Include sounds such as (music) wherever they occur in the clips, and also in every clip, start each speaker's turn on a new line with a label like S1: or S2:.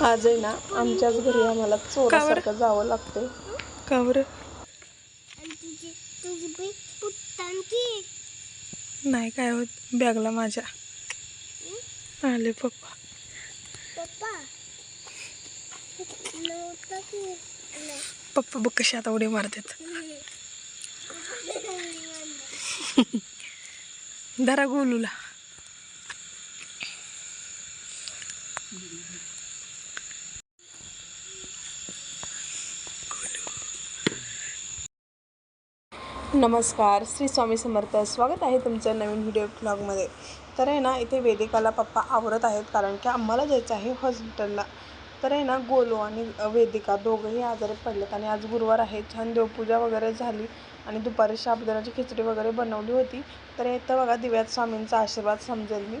S1: आज आहे ना आमच्याच घरी आम्हाला चोरासारखं जावं लागतंय.
S2: का बरं नाही काय होत? बॅगला माझ्या. आले पप्पा.
S3: पप्पा.
S2: बघ कशी आता उडी मारतात. (laughs) धरा गोलूला.
S1: नमस्कार श्री स्वामी समर्थ. स्वागत आहे तुमचं नवीन व्हिडिओ ब्लॉगमध्ये तर आहे ना इथे वेदिकाला पप्पा आवरत आहेत कारण की आम्हाला जायचं आहे हॉस्पिटलला तर आहे ना गोलू आणि वेदिका दोघंही आजारी पडलेत आणि आज गुरुवार आहे. छान देवपूजा वगैरे झाली आणि दुपारी साबुदाण्याची खिचडी वगैरे बनवली होती. तर इथं बघा दिव्यात स्वामींचा आशीर्वाद समजेल मी.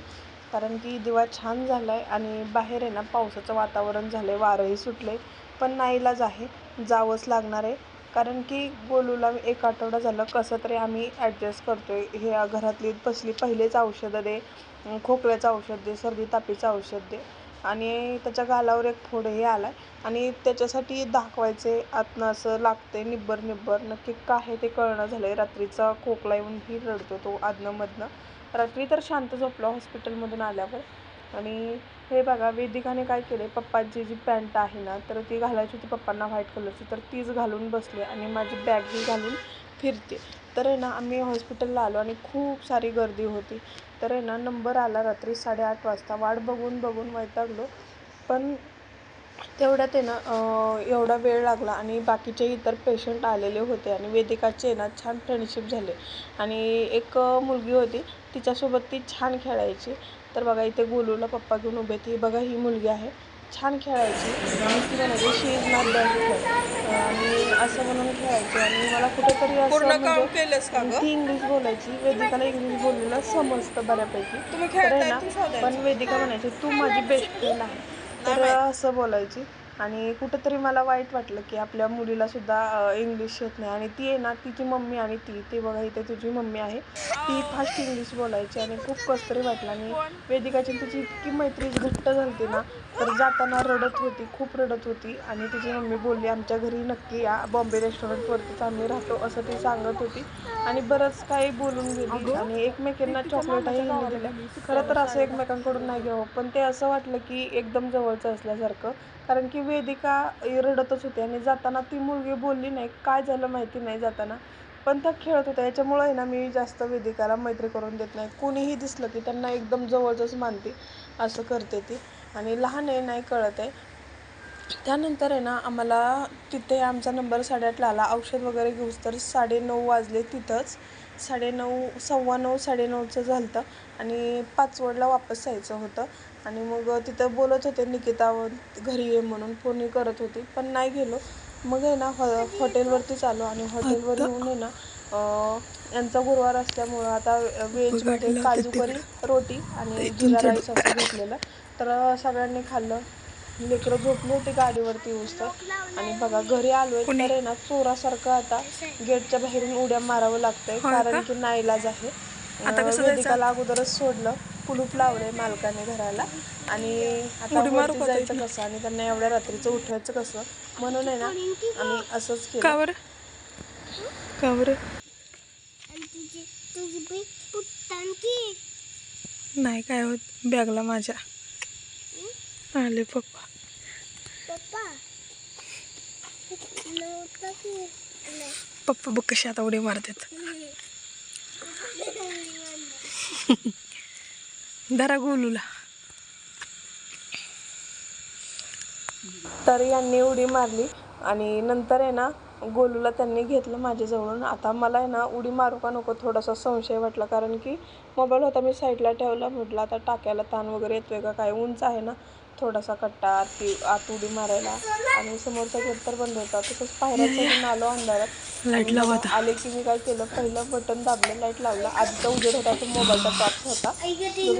S1: कारण की दिवा छान झाला आहे आणि बाहेर आहे ना पावसाचं वातावरण झालं आहे वारंही सुटले पण नाईलाज आहे जावंच लागणार आहे. कारण की गोलूला एक आठवडा झालं कसं तरी आम्ही ॲडजस्ट करतो आहे हे घरातली बसली पहिलेच औषधं दे खोकल्याचं औषध दे सर्दी तापीचं औषध दे. आणि त्याच्या गालावर एक फोडही आला आहे आणि त्याच्यासाठी दाखवायचे आतनं असं लागते निब्बर निब्बर. नक्की काय आहे ते कळणं झालं आहे रात्रीचा खोकला येऊनही रडतो तो आदनंमधनं रात्री तर शांत झोपला हॉस्पिटलमधून आल्यावर. आणि हे बघा वेदिकाने काय केले पप्पाची जी पॅन्ट आहे ना तर ती घालायची होती पप्पांना व्हाईट कलरची तर तीच घालून बसले आणि माझी बॅगही घालून फिरते. तर आहे ना आम्ही हॉस्पिटलला आलो आणि खूप सारी गर्दी होती. तर आहे ना नंबर आला रात्री साडेआठ वाजता. वाट बघून बघून वैतागलो. पण तेवढ्यात आहे ना एवढा वेळ लागला आणि बाकीचे इतर पेशंट आलेले होते आणि वेदिकाचे ना छान फ्रेंडशिप झाले. आणि एक मुलगी होती तिच्यासोबत ती छान खेळायची. तर बघा इथे गोलूला पप्पा घेऊन उभे ती बघा ही मुलगी आहे. छान खेळायची. आणि ती म्हणायची शी इज नॉट बॅड आणि असं म्हणून खेळायची. आणि मला कुठेतरी असं म्हणजे ती इंग्लिश बोलायची. वेदिकाला इंग्लिश बोललेलं समजतं बऱ्यापैकी. पण वेदिका म्हणायची तू माझी बेस्ट फ्रेंड आहे. तर असं बोलायची. आणि कुठंतरी मला वाईट वाटलं की आपल्या मुलीला सुद्धा अं, इंग्लिश येत नाही. आणि ती आहे ना तिची मम्मी आणि ती ती बघा इथे तुझी मम्मी आहे. ती फास्ट इंग्लिश बोलायची आणि खूप कस तरी वाटलं. आणि वेदिकाची तिची इतकी मैत्री घट्ट झाली ना तर जाताना रडत होती खूप रडत होती. आणि तिची मम्मी बोलली आमच्या घरी नक्की या बॉम्बे रेस्टॉरंटवरतीच आम्ही राहतो असं ती सांगत होती. आणि बरंच काही बोलून गेली. आणि एकमेकींना चॉकलेटही हिने दिल्या. खरं तर असं एकमेकांकडून नाही घ्यावं. पण ते असं वाटलं की एकदम जवळचं असल्यासारखं. कारण की वेदिका रडतच होती आणि जाताना ती मुलगी बोलली नाही काय झालं माहिती नाही जाताना. पण त्या खेळत होत्या याच्यामुळं आहे ना मी जास्त वेदिकाला मैत्री करून देत नाही. कोणीही दिसलं की त्यांना एकदम जवळचंच मानते असं करते ती. आणि लहान आहे नाही कळत आहे. त्यानंतर आहे ना आम्हाला तिथे आमचा नंबर साडेआठला आला. औषध वगैरे घेऊस तर साडेनऊ वाजले तिथंच. साडेनऊ सव्वा नऊ साडेनऊचं झालं होतं आणि पाचवडला वापस यायचं होतं. आणि मग तिथं बोलत होते निकिता व- घरी ये म्हणून फोनही करत होती पण नाही गेलो. मग आहे ना हॉ हॉटेलवरतीच आलो आणि हॉटेलवर येऊन आहे ना यांचा गुरुवार असल्यामुळं आता व्हेजमध्ये काजू करी रोटी आणि जिरा राईस असं घेतलेलं. तर सगळ्यांनी खाल्लं. लेकरं झोपली होती गाडीवरती येऊस तर. आणि बघा घरी आलोय तर आहे ना चोरासारखं आता गेटच्या बाहेरून उड्या मारावं लागतंय कारण की? नाईलाज आहे. वेदिकाला अगोदरच सोडलं. कुलूप लावलंय मालकाने घराला. आणि आता वरती जायचं कसं? आणि त्यांना एवढ्या रात्रीचं उठवायचं कसं? म्हणून आहे ना आम्ही असंच केलं.
S2: का बरं? का बरं?
S3: आणि तुझी तुझी बाई पुत्तान की
S2: नाही काय होत? बॅगला माझ्या. आले पप्पा.
S3: पप्पा
S2: बघ कशी आता उडी मारतात. (laughs) धरा गोलूला.
S1: तर यांनी उडी मारली आणि नंतर आहे ना गोलूला त्यांनी घेतलं माझ्याजवळून. आता मला आहे ना उडी मारू का नको थोडासा संशय वाटला कारण की मोबाईल होता मी साईडला ठेवला म्हटलं आता टाक्याला ताण वगैरे येतोय का काय उंच आहे ना थोडासा कट्टा आत ती- आत उडी मारायला. आणि समोरचा गेट तर बंद होता. तसंच पायऱ्या आलो अंधारात. (laughs) लाइट मग आले की मी काय केलं? पहिलं बटन दाबलं लाइट लावलं. आधीचा उजेड होता तो मोबाईलचा टॉर्च होता.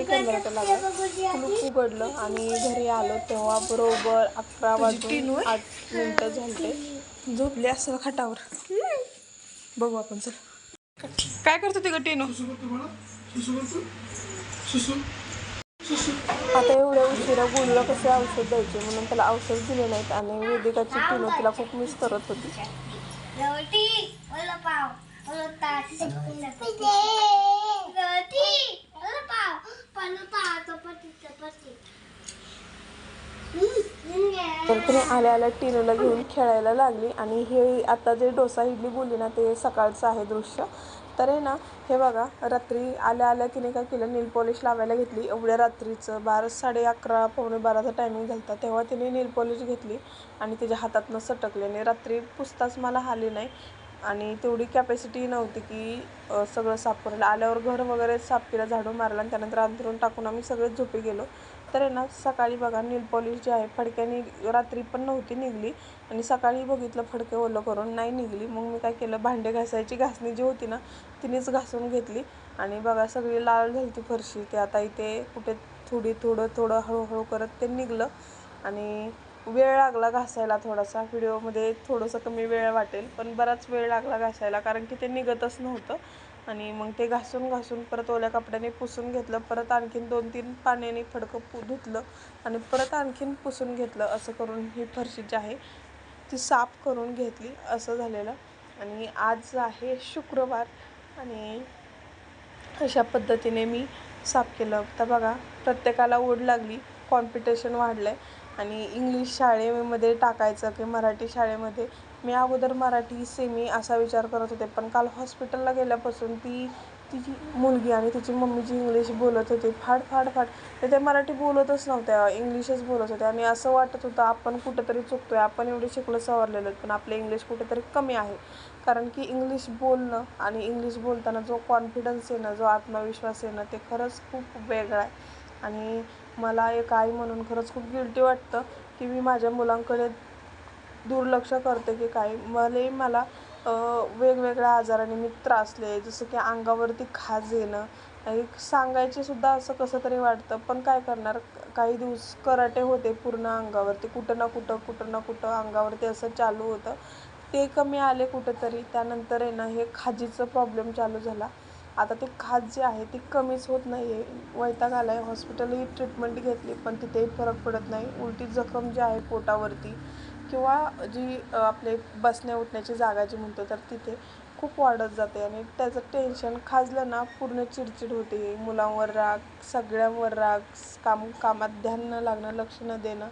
S1: कॅमेराचा लागला. कुलूप उघडलं आणि घरी आलो तेव्हा बरोबर अकरा वाजून आठ मिनिटं झाले
S2: झोपली असं खाटावर. बघू आपण चल. काय करतो ते ग टेनो?
S1: आता एवढ्या उशिरा गोलूला कसे औषध द्यायचे म्हणून त्याला औषध दिले नाहीत आणि वेदिकाची टीम तिला खूप मिस करत होती. तर तिने आल्या आल्या टिनूला घेऊन खेळायला लागली आणि हे आता जे डोसा इडली बोलली ना ते सकाळचं आहे दृश्य. तर आहे ना हे बघा रात्री आल्या आल्या तिने काय केलं नेल पॉलिश लावायला घेतली. एवढ्या रात्रीचं बारा साडे अकरा पावणे बाराचा टायमिंग झाला तेव्हा तिने नेल पॉलिश घेतली आणि तिच्या हातातनं सटकली आणि रात्री पुसताच मला आली नाही. आणि तेवढी कॅपॅसिटी नव्हती की सगळं साफ करायला. आल्यावर घर वगैरे साफ केलं झाडू मारला आणि त्यानंतर अंतरून टाकून आम्ही सगळेच झोपी गेलो. तर आहे ना सकाळी बघा नील पॉलिश जी आहे फडक्याने रात्री पण नव्हती निघली. आणि सकाळी बघितलं फडके ओलं करून नाही निघली. मग मी काय केलं भांडे घासायची. घासणी जी होती ना तिनेच घासून घेतली. आणि बघा सगळी लाल झाली ती फरशी. ते आता इथे कुठे थोडी थोडं थोडं हळूहळू करत ते निघलं. आणि वेळ लागला घासायला थोडासा. व्हिडिओमध्ये थोडंसं कमी वेळ वाटेल पण बराच वेळ लागला घासायला कारण की ते निघतच नव्हतं. आणि मग ते घासून घासून परत ओल्या कपड्याने पुसून घेतलं. परत आणखीन दोन तीन पाण्याने फडकं पु धुतलं आणि परत आणखीन पुसून घेतलं असं करून ही फरशी जी आहे. ती साफ करून घेतली असं झालेलं. आणि आज आहे शुक्रवार आणि अशा पद्धतीने मी साफ केलं. तर बघा प्रत्येकाला ओढ लागली. कॉम्पिटिशन वाढलं आहे आणि इंग्लिश शाळेमध्ये टाकायचं की मराठी शाळेमध्ये मी अगोदर मराठी सेमी असा विचार करत होते पण काल हॉस्पिटलला गेल्यापासून ती तिची मुलगी आणि तिची मम्मी जी इंग्लिश बोलत होती फाड फाड फाड तर ते मराठी बोलतच नव्हत्या इंग्लिशच बोलत होत्या. आणि असं वाटत होतं आपण कुठंतरी चुकतोय आपण एवढे शिकलो सवरलेलो आहेत पण आपलं इंग्लिश कुठेतरी कमी आहे. कारण की इंग्लिश बोलणं आणि इंग्लिश बोलताना जो कॉन्फिडन्स येणं जो आत्मविश्वास येणं ते खरंच खूप वेगळं आहे. आणि मला एक आई म्हणून खरंच खूप गिल्टी वाटतं की मी माझ्या मुलांकडे दुर्लक्ष करते की काय. मले मला वेगवेगळ्या आजाराने मी त्रासले. जसं की अंगावरती खाज येणं. आणि सांगायचे सुद्धा असं कसं तरी वाटतं. पण काय करणार? काही दिवस कराटे होते पूर्ण अंगावरती. कुठं ना कुठं कुठं ना कुठं अंगावरती असं चालू होतं. ते कमी आले कुठंतरी. त्यानंतर आहे ना हे खाजीचं प्रॉब्लेम चालू झाला. आता ते खाज जे आहे ती कमीच होत नाही आहे वैताग आला आहे हॉस्पिटलही ट्रीटमेंट घेतली पण तिथेही फरक पडत नाही. उलटी जखम जी आहे पोटावरती किंवा जी आपले बसण्या उठण्याची जागा जी म्हणतो तर तिथे खूप वाढत जाते आणि त्याचं टेन्शन खाजलं ना पूर्ण चिडचिड होते. मुलांवर राग सगळ्यांवर राग काम कामात ध्यान न लागणं लक्ष न देणं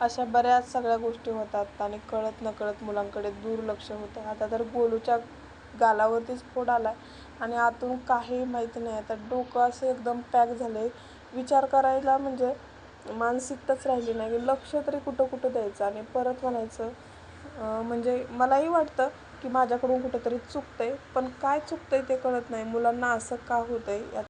S1: अशा बऱ्याच सगळ्या गोष्टी होतात आणि कळत नकळत मुलांकडे दुर्लक्ष होतं. आता तर गोलूच्या गालावरतीच फोड आला आणि आतून काही माहिती नाही. आता डोकं असं एकदम पॅक झालं आहे विचार करायला म्हणजे मानसिकताच राहिली नाही. लक्ष तरी कुठं कुठं द्यायचं आणि परत म्हणायचं म्हणजे मलाही वाटतं की माझ्याकडून कुठंतरी चुकतं आहे पण काय चुकतं आहे ते कळत नाही. मुलांना असं का होतंय यात